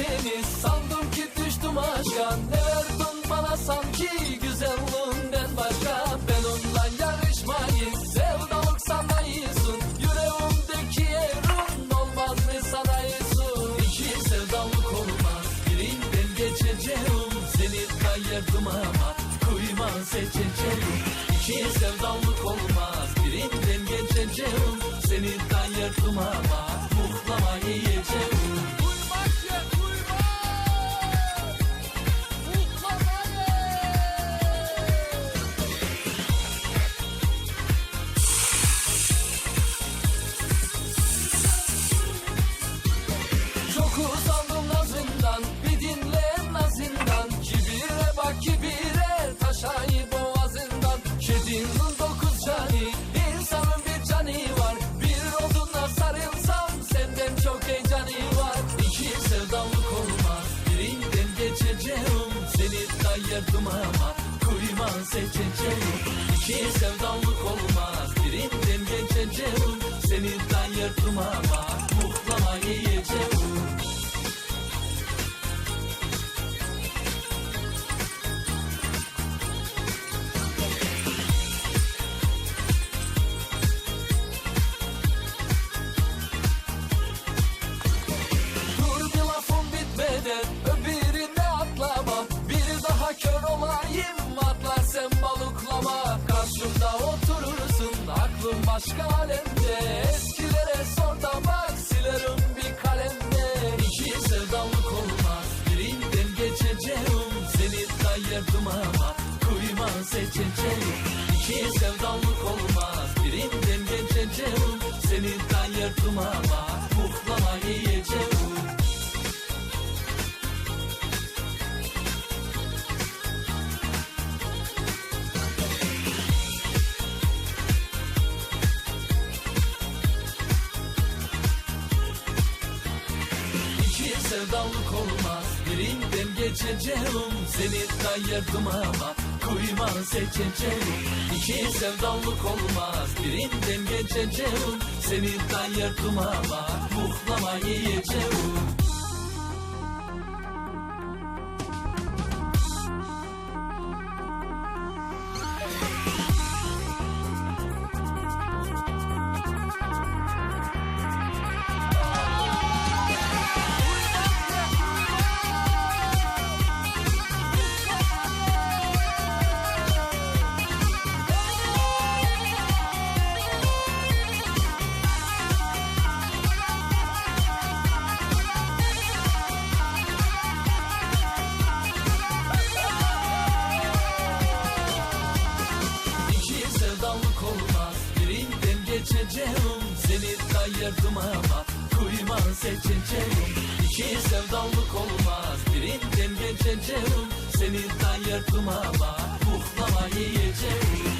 seni sandım ki düştüm aşka. Ne verdin bana sanki güzelliğinden başka. Ben onunla yarışmayı sevdalık sanayısın Yüreğimdeki yerin olmaz mı sanayısın İki sevdalık olmaz birinden geçeceğim. Seni kayırdım ama kuyma seçeceğim. İki sevdalık olmaz birinden geçeceğim. Seni kayırdım ama kayırdım ama kuyma seçeceğim İki sevdalık olmaz birinden geçeceğim Seni kayırdım ama muhlama yiyeceğim başka alemde Eskilere sor da bak. Silerim bir kalemde İki sevdalık olmaz birinden geçeceğim Seni kayırdım ama. Kuyma seçeceğim İki sevdalık olmaz birinden geçeceğim Seni kayırdım ama sevdalık olmaz birinden geçeceğim Seni kayırdım ama kuyma seçeceğim. İki sevdalık olmaz birinden geçeceğim Seni kayırdım ama muhlama yiyeceğim geçeceğim Seni kayırdım ama kuyma seçeceğim. İki sevdalık olmaz birinden geçeceğim. Seni kayırdım ama muhlama yiyeceğim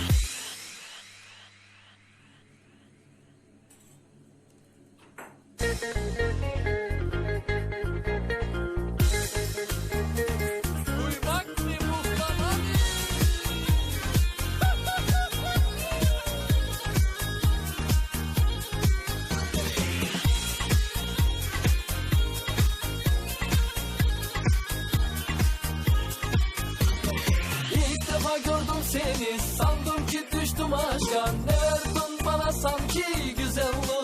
Rüyamda gördüm seni sandım ki düştüm aşka Ne verdin bana sanki güzel olur